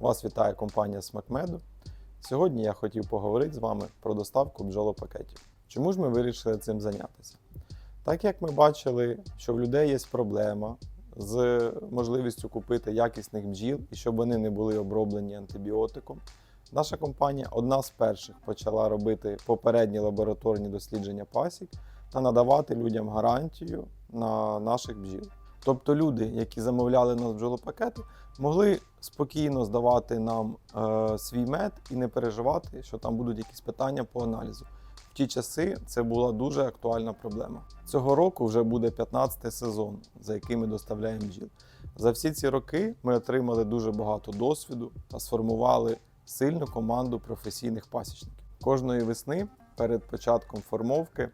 Вас вітає компанія SmackMedu. Сьогодні я хотів поговорити з вами про доставку бджолопакетів. Чому ж ми вирішили цим зайнятися? Так як ми бачили, що в людей є проблема з можливістю купити якісних бджіл і щоб вони не були оброблені антибіотиком, наша компанія одна з перших почала робити попередні лабораторні дослідження пасік та надавати людям гарантію на наших бджіл. Тобто люди, які замовляли нас бджолопакети, могли спокійно здавати нам е, свій мед і не переживати, що там будуть якісь питання по аналізу. В ті часи це була дуже актуальна проблема. Цього року вже буде 15 сезон, за який ми доставляємо бджіл. За всі ці роки ми отримали дуже багато досвіду та сформували сильну команду професійних пасічників. Кожної весни перед початком формовки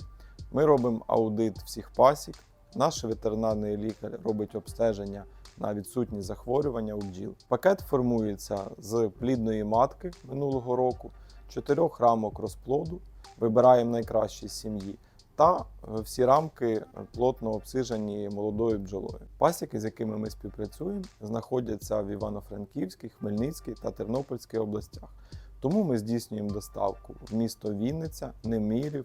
ми робимо аудит всіх пасік. Наш ветеринарний лікар робить обстеження на відсутність захворювання у бджіл. Пакет формується з плідної матки минулого року, чотирьох рамок розплоду, вибираємо найкращі сім'ї. Та е, всі рамки плотно обсижені молодою бджолою. Пасіки, з якими ми співпрацюємо, знаходяться в Івано-Франківській, Хмельницькій та Тернопільській областях. Тому ми здійснюємо доставку в місто Вінниця, Немирів,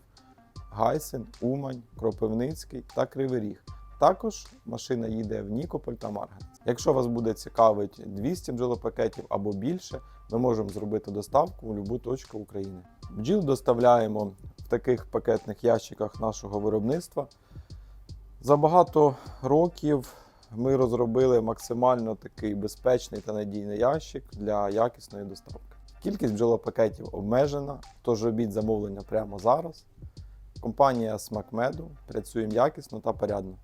Гайсин, Умань, Кропивницький та Кривий Ріг. Також машина їде в Нікополь та Марганець. Якщо вас буде цікавить 200 бджолопакетів або більше, ми можемо зробити доставку в будь-яку точку України. Бджіл доставляємо в таких пакетних ящиках нашого виробництва. За багато років ми розробили максимально такий безпечний та надійний ящик для якісної доставки. Кількість бджолопакетів обмежена, тож робіть замовлення прямо зараз. Компанія смак меду працює якісно та порядно.